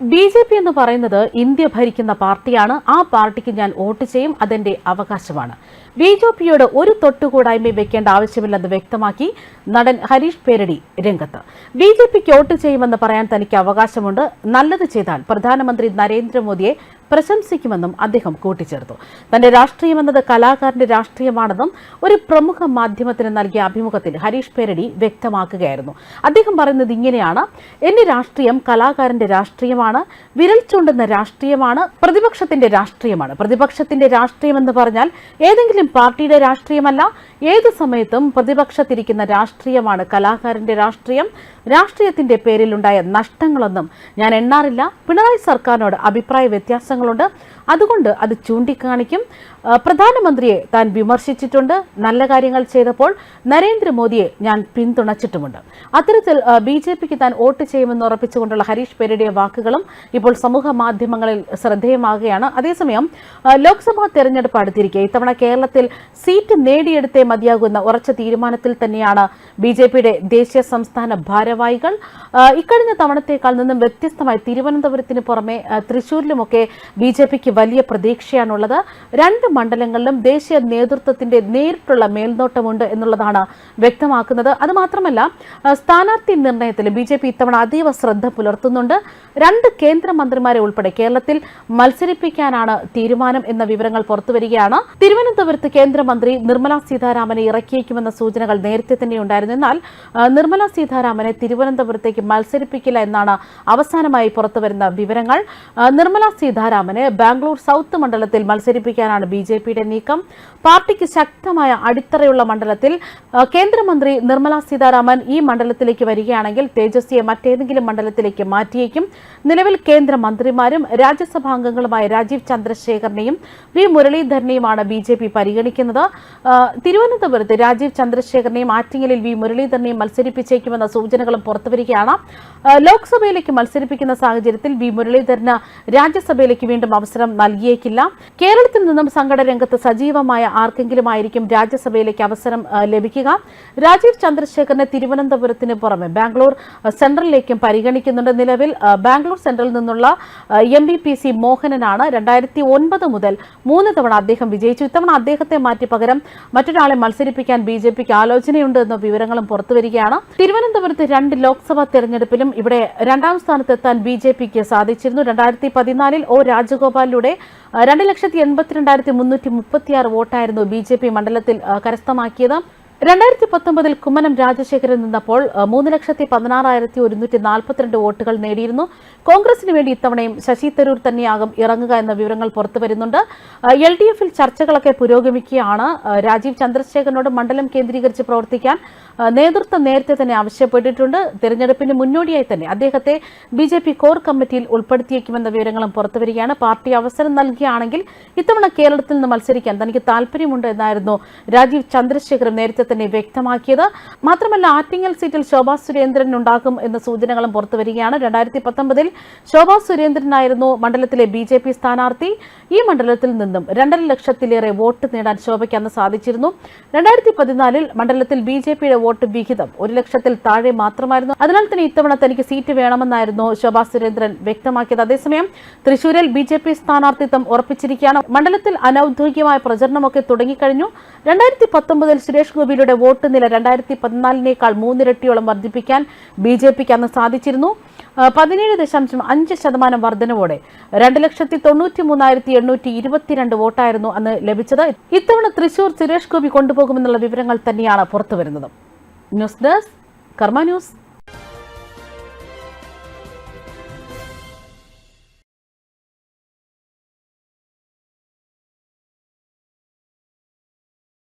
B J P എന്ന് പറയുന്നത് India ഭരിക്കുന്ന പാർട്ടിയാണ്. ആ പാർട്ടിക്ക് ഞാൻ വോട്ട് ചെയ്യും. അതെന്റെ അവകാശമാണ്. ബി ജെ പിയോട് ഒരു തൊട്ടുകൂടായ്മ വെക്കേണ്ട ആവശ്യമില്ലെന്ന് വ്യക്തമാക്കി നടൻ ഹരീഷ് പേരടി രംഗത്ത്. ബി ജെ പിക്ക് വോട്ട് ചെയ്യുമെന്ന് പറയാൻ തനിക്ക് അവകാശമുണ്ട്. നല്ലത് ചെയ്താൽ പ്രധാനമന്ത്രി നരേന്ദ്രമോദിയെ പ്രശംസിക്കുമെന്നും അദ്ദേഹം കൂട്ടിച്ചേർത്തു. തന്റെ രാഷ്ട്രീയമെന്നത് കലാകാരന്റെ രാഷ്ട്രീയമാണെന്നും ഒരു പ്രമുഖ മാധ്യമത്തിന് നൽകിയ അഭിമുഖത്തിൽ ഹരീഷ് പേരടി വ്യക്തമാക്കുകയായിരുന്നു. അദ്ദേഹം പറയുന്നത് ഇങ്ങനെയാണ്. എന്റെ രാഷ്ട്രീയം കലാകാരന്റെ രാഷ്ട്രീയമാണ് വിരൽ ചൂണ്ടുന്ന രാഷ്ട്രീയമാണ് പ്രതിപക്ഷത്തിന്റെ രാഷ്ട്രീയമാണ്. പ്രതിപക്ഷത്തിന്റെ രാഷ്ട്രീയം എന്ന് പറഞ്ഞാൽ ഏതെങ്കിലും പാർട്ടിയുടെ രാഷ്ട്രീയമല്ല ഏത് സമയത്തും പ്രതിപക്ഷത്തിരിക്കുന്ന രാഷ്ട്രീയമാണ് കലാകാരന്റെ രാഷ്ട്രീയം. രാഷ്ട്രീയത്തിന്റെ പേരിലുണ്ടായ നഷ്ടങ്ങളൊന്നും ഞാൻ എണ്ണാറില്ല. പിണറായി സർക്കാരിനോട് അഭിപ്രായ വ്യത്യാസങ്ങളുണ്ട് അതുകൊണ്ട് അത് ചൂണ്ടിക്കാണിക്കും. പ്രധാനമന്ത്രിയെ താൻ വിമർശിച്ചിട്ടുണ്ട്. നല്ല കാര്യങ്ങൾ ചെയ്തപ്പോൾ നരേന്ദ്രമോദിയെ ഞാൻ പിന്തുണച്ചിട്ടുമുണ്ട്. അത്തരത്തിൽ ബി ജെ പിക്ക് താൻ വോട്ട് ചെയ്യുമെന്ന് ഉറപ്പിച്ചുകൊണ്ടുള്ള ഹരീഷ് പേരുടെ വാക്കുകളും ഇപ്പോൾ സമൂഹ മാധ്യമങ്ങളിൽ ശ്രദ്ധേയമാകുകയാണ്. അതേസമയം ലോക്സഭാ തെരഞ്ഞെടുപ്പ് അടുത്തിരിക്കെ ഇത്തവണ കേരളത്തിൽ സീറ്റ് നേടിയെടുത്തേ മതിയാകുന്ന ഉറച്ച തീരുമാനത്തിൽ തന്നെയാണ് ബി ജെ പിയുടെ ദേശീയ സംസ്ഥാന ഭാരവാഹികൾ. ഇക്കഴിഞ്ഞ തവണത്തേക്കാൾ നിന്നും വ്യത്യസ്തമായി തിരുവനന്തപുരത്തിന് പുറമെ തൃശൂരിലുമൊക്കെ ബി ജെ പിക്ക് വലിയ പ്രതീക്ഷയാണുള്ളത്. രണ്ട് മണ്ഡലങ്ങളിലും ദേശീയ നേതൃത്വത്തിന്റെ നേരിട്ടുള്ള മേൽനോട്ടമുണ്ട് എന്നുള്ളതാണ് വ്യക്തമാക്കുന്നത്. അതുമാത്രമല്ല സ്ഥാനാർത്ഥി നിർണയത്തിൽ ബി ജെ പി ഇത്തവണ അതീവ ശ്രദ്ധ പുലർത്തുന്നുണ്ട്. രണ്ട് കേന്ദ്രമന്ത്രിമാരെ ഉൾപ്പെടെ കേരളത്തിൽ മത്സരിപ്പിക്കാനാണ് തീരുമാനം എന്ന വിവരങ്ങൾ പുറത്തുവരികയാണ്. തിരുവനന്തപുരത്ത് കേന്ദ്രമന്ത്രി നിർമ്മല സീതാരാമനെ ഇറക്കിയേക്കുമെന്ന സൂചനകൾ നേരത്തെ തന്നെ ഉണ്ടായിരുന്നു എന്നാൽ നിർമ്മല സീതാരാമനെ തിരുവനന്തപുരത്തേക്ക് മത്സരിപ്പിക്കില്ല എന്നാണ് അവസാനമായി പുറത്തുവരുന്ന വിവരങ്ങൾ. നിർമ്മല സീതാരാമനെ ബാംഗ്ലൂർ സൗത്ത് മണ്ഡലത്തിൽ മത്സരിപ്പിക്കാനാണ് ബി ജെ പിയുടെ നീക്കം. പാർട്ടിക്ക് ശക്തമായ അടിത്തറയുള്ള മണ്ഡലത്തിൽ കേന്ദ്രമന്ത്രി നിർമ്മല സീതാരാമൻ ഈ മണ്ഡലത്തിലേക്ക് വരികയാണെങ്കിൽ തേജസ്വിയെ മറ്റേതെങ്കിലും മണ്ഡലത്തിലേക്ക് മാറ്റിയേക്കും. നിലവിൽ കേന്ദ്രമന്ത്രിമാരും രാജ്യസഭാംഗങ്ങളുമായ രാജീവ് ചന്ദ്രശേഖരനെയും വി മുരളീധരനെയുമാണ് ബി ജെ പി പരിഗണിക്കുന്നത്. തിരുവനന്തപുരത്ത് രാജീവ് ചന്ദ്രശേഖരനെയും ആറ്റിങ്ങലിൽ വി മുരളീധരനെയും മത്സരിപ്പിച്ചേക്കുമെന്ന സൂചനകളും പുറത്തുവരികയാണ്. ലോക്സഭയിലേക്ക് മത്സരിപ്പിക്കുന്ന സാഹചര്യത്തിൽ വി മുരളീധരന് രാജ്യസഭയിലേക്ക് വീണ്ടും അവസരം നൽകിയേക്കില്ല. കേരളത്തിൽ നിന്നും സംഘടന രംഗത്ത് സജീവമായ ആർക്കെങ്കിലും ആയിരിക്കും രാജ്യസഭയിലേക്ക് അവസരം ലഭിക്കുക. രാജീവ് ചന്ദ്രശേഖരനെ തിരുവനന്തപുരത്തിന് പുറമെ ബാംഗ്ലൂർ സെൻട്രലിലേക്കും പരിഗണിക്കുന്നുണ്ട്. നിലവിൽ ബാംഗ്ലൂർ സെൻട്രലിൽ നിന്നുള്ള എം ബി പി സി മോഹനനാണ് രണ്ടായിരത്തി ഒൻപത് മുതൽ മൂന്ന് തവണ അദ്ദേഹം വിജയിച്ചു. ഇത്തവണ അദ്ദേഹത്തെ മാറ്റി പകരം മറ്റൊരാളെ മത്സരിപ്പിക്കാൻ ബി ജെ പിക്ക് ആലോചനയുണ്ട് എന്ന വിവരങ്ങളും പുറത്തുവരികയാണ് തിരുവനന്തപുരത്ത് രണ്ട് ലോക്സഭാ തെരഞ്ഞെടുപ്പിലും ഇവിടെ രണ്ടാം സ്ഥാനത്തെത്താൻ ബി ജെ പിക്ക് സാധിച്ചിരുന്നു. രണ്ടായിരത്തി പതിനാലിൽ ഒ രാജഗോപാലിലൂടെ ആ, രണ്ട് ലക്ഷത്തി എൺപത്തിരണ്ടായിരത്തി മുന്നൂറ്റി മുപ്പത്തിയാറ് വോട്ടായിരുന്നു ബി ജെ പി മണ്ഡലത്തിൽ കരസ്ഥമാക്കിയത്. രണ്ടായിരത്തി പത്തൊമ്പതിൽ കുമ്മനം രാജശേഖരൻ നിന്നപ്പോൾ മൂന്ന് ലക്ഷത്തി പതിനാറായിരത്തി ഒരുന്നൂറ്റി നാൽപ്പത്തിരണ്ട് വോട്ടുകൾ നേടിയിരുന്നു. കോൺഗ്രസിന് വേണ്ടി ഇത്തവണയും ശശി തരൂർ തന്നെയാകും ഇറങ്ങുക എന്ന വിവരങ്ങൾ പുറത്തു വരുന്നുണ്ട്. എൽ ഡി എഫിൽ ചർച്ചകളൊക്കെ പുരോഗമിക്കുകയാണ്. രാജീവ് ചന്ദ്രശേഖരനോട് മണ്ഡലം കേന്ദ്രീകരിച്ച് പ്രവർത്തിക്കാൻ നേതൃത്വം നേരത്തെ തന്നെ ആവശ്യപ്പെട്ടിട്ടുണ്ട്. തെരഞ്ഞെടുപ്പിന് മുന്നോടിയായി തന്നെ അദ്ദേഹത്തെ ബി ജെ പി കോർ കമ്മിറ്റിയിൽ ഉൾപ്പെടുത്തിയേക്കുമെന്ന വിവരങ്ങളും പുറത്തുവരികയാണ് പാർട്ടി അവസരം നൽകിയാണെങ്കിൽ ഇത്തവണ കേരളത്തിൽ നിന്ന് മത്സരിക്കാൻ തനിക്ക് താൽപര്യമുണ്ട് എന്നായിരുന്നു രാജീവ് ചന്ദ്രശേഖരൻ നേരത്തെ തന്നെ വ്യക്തമാക്കിയത്. മാത്രമല്ല ആറ്റിങ്ങൽ സീറ്റിൽ ശോഭാ സുരേന്ദ്രൻ ഉണ്ടാകും എന്ന സൂചനകളും പുറത്തുവരികയാണ് രണ്ടായിരത്തി പത്തൊമ്പതിൽ ശോഭാ സുരേന്ദ്രനായിരുന്നു മണ്ഡലത്തിലെ ബി ജെ പി സ്ഥാനാർത്ഥി. ഈ മണ്ഡലത്തിൽ നിന്നും രണ്ടര ലക്ഷത്തിലേറെ വോട്ട് നേടാൻ ശോഭയ്ക്ക് അന്ന് സാധിച്ചിരുന്നു. രണ്ടായിരത്തി പതിനാലിൽ മണ്ഡലത്തിൽ ബി ജെ പിയുടെ വോട്ട് വിഹിതം ഒരു ലക്ഷത്തിൽ താഴെ മാത്രമായിരുന്നു. അതിനാൽ തന്നെ ഇത്തവണ തനിക്ക് സീറ്റ് വേണമെന്നായിരുന്നു ശോഭാ സുരേന്ദ്രൻ വ്യക്തമാക്കിയത്. അതേസമയം തൃശൂരിൽ ബി ജെ പി സ്ഥാനാർത്ഥിത്വം ഉറപ്പിച്ചിരിക്കുകയാണ്. മണ്ഡലത്തിൽ അനൌദ്യോഗികമായ പ്രചരണമൊക്കെ തുടങ്ങിക്കഴിഞ്ഞു. രണ്ടായിരത്തി പത്തൊമ്പതിൽ സുരേഷ് ഗോപിയുടെ വോട്ട് നില രണ്ടായിരത്തി പതിനാലിനേക്കാൾ മൂന്നിരട്ടിയോളം വർദ്ധിപ്പിക്കാൻ ബി ജെ പിക്ക് അന്ന് സാധിച്ചിരുന്നു. പതിനേഴ് ദശാംശം അഞ്ച് ശതമാനം വർധനവോടെ രണ്ട് ലക്ഷത്തി തൊണ്ണൂറ്റി മൂന്നായിരത്തി എണ്ണൂറ്റി ഇരുപത്തിരണ്ട് വോട്ടായിരുന്നു അന്ന് ലഭിച്ചത്. ഇത്തവണ തൃശൂർ സുരേഷ് ഗോപി കൊണ്ടുപോകുമെന്നുള്ള വിവരങ്ങൾ തന്നെയാണ് പുറത്തുവരുന്നത്. News desk Karma news.